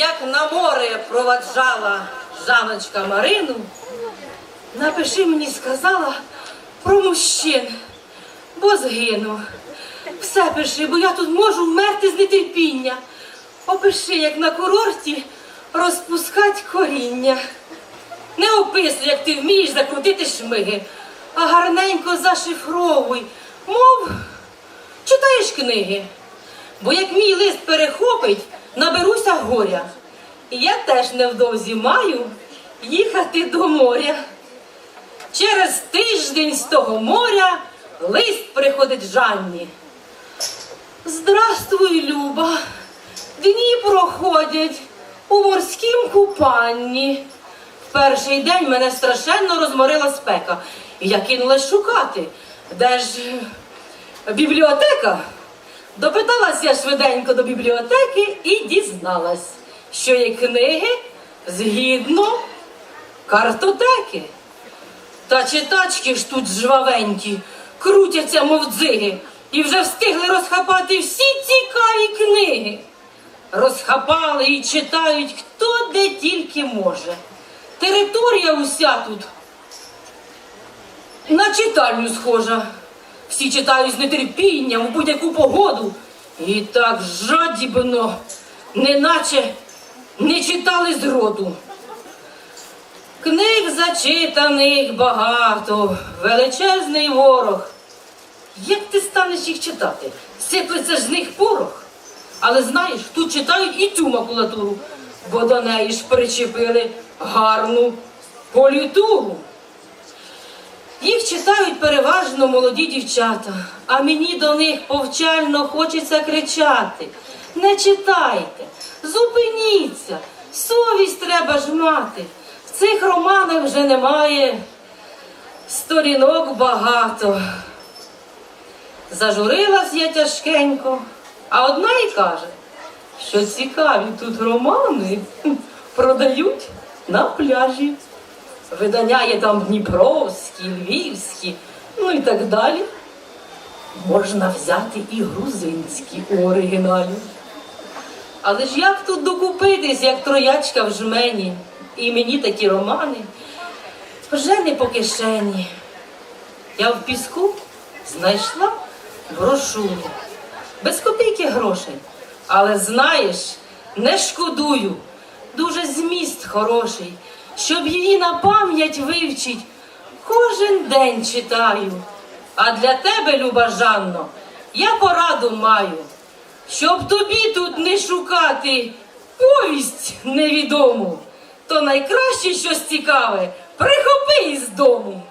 як на море проваджала Жаночка Марину, напиши мені, сказала про мужчин, бо згину. Все пиши, бо я тут можу вмерти з нетерпіння. Опиши, як на курорті розпускать коріння. Не описуй, як ти вмієш закрутити шмиги, а гарненько зашифровуй, мов читаєш книги. Бо як мій лист перехопить, наберуся горя. І я теж невдовзі маю їхати до моря. Через тиждень з того моря лист приходить Жанні. Здравствуй, Люба. Дні проходять у морськім купанні. В перший день мене страшенно розморила спека. І я кинулась шукати, де ж е, бібліотека. Допиталась я швиденько до бібліотеки і дізналась, що є книги згідно картотеки. Та читачки ж тут жвавенькі, крутяться, мов дзиги, і вже встигли розхапати всі цікаві книги. Розхапали і читають хто де тільки може. Територія уся тут на читальню схожа. Всі читають з нетерпінням у будь-яку погоду. І так жадібно, неначе не читали з роду. Книг зачитаних багато, величезний ворог. Як ти станеш їх читати? Сиплеться ж з них порох. Але знаєш, тут читають і цю макулатуру, бо до неї ж причепили гарну політуру. Їх читають переважно молоді дівчата, а мені до них повчально хочеться кричати. Не читайте, зупиніться, совість треба ж мати. В цих романах вже немає сторінок багато. Зажурилась я тяжкенько, а одна й каже, що цікаві тут романи продають на пляжі. Видання є там Дніпровські, Львівські, ну і так далі. Можна взяти і грузинські у оригіналі. Але ж як тут докупитись, як троячка в жмені? І мені такі романи вже не по кишені. Я в піску знайшла брошуру. Без копійки грошей. Але знаєш, не шкодую. Дуже зміст хороший. Щоб її на пам'ять вивчить, кожен день читаю. А для тебе, Люба Жанно, я пораду маю, щоб тобі тут не шукати повість невідому, то найкраще щось цікаве прихопи із дому.